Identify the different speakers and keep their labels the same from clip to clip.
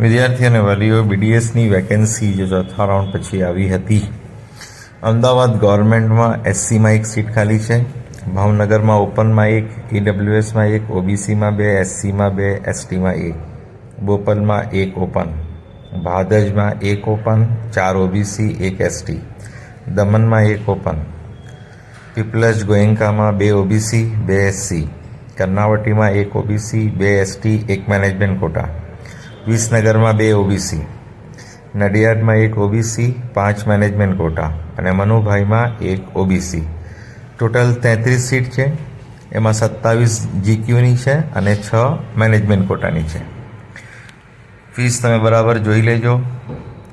Speaker 1: વિદ્યાર્થી અને વાલીઓ બીડીએસની વેકેન્સી જે ચોથા રાઉન્ડ પછી આવી હતી, અમદાવાદ ગવર્મેન્ટમાં એસસીમાં એક સીટ ખાલી છે, ભાવનગરમાં ઓપનમાં એક ઈડબ્લ્યુએસમાં એક ઓબીસીમાં બે એસસીમાં બે એસટીમાં એક, બોપલમાં એક ઓપન ભાદજમાં એક ઓપન ચાર ઓબીસી એક એસટી દમણમાં એક ઓપન પીપલજ ગોયંકામાં બે ઓબીસી બે એસસી કર્ણાવટીમાં એક ઓબીસી બે એસટી એક મેનેજમેન્ટ કોટા વિસનગરમાં બે ઓબીસી નડિયાદમાં એક ઓબીસી પાંચ મેનેજમેન્ટ કોટા અને મનુભાઈમાં એક ઓબીસી ટોટલ તેત્રીસ સીટ છે. એમાં સત્તાવીસ જીક્યુની છે અને છ મેનેજમેન્ટ કોટાની છે. ફીસ તમે બરાબર જોઈ લેજો.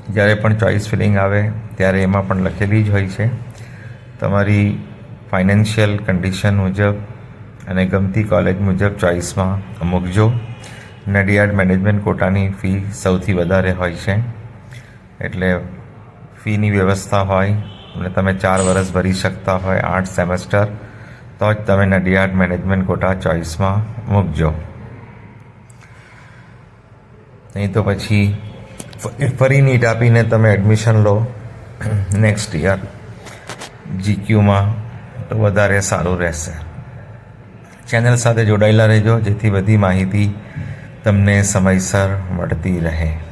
Speaker 1: જ્યારે પણ ચોઇસ ફિલિંગ આવે, ત્યારે એમાં પણ લખેલી જ હોય છે. તમારી ફાઇનાન્શિયલ કન્ડિશન મુજબ અને ગમતી કોલેજ મુજબ ચોઇસમાં મૂકજો નડિયાદ મેનેજમેન્ટ કોટાની ફી સૌથી વધારે હોય છે. એટલે ફીની વ્યવસ્થા હોય અને તમે ચાર વર્ષ ભરી શકતા હોય આઠ સેમેસ્ટર, તો જ તમે નડિયાદ મેનેજમેન્ટ કોટા ચોઇસમાં મૂકજો. નહીં તો પછી ફરી નીટ આપીને તમે એડમિશન લો નેક્સ્ટ યર. જીક્યુમાં તો વધારે સારું રહેશે. ચેનલ સાથે જોડાયેલા રહેજો, જેથી બધી માહિતી તમને સમયસર મળતી રહે.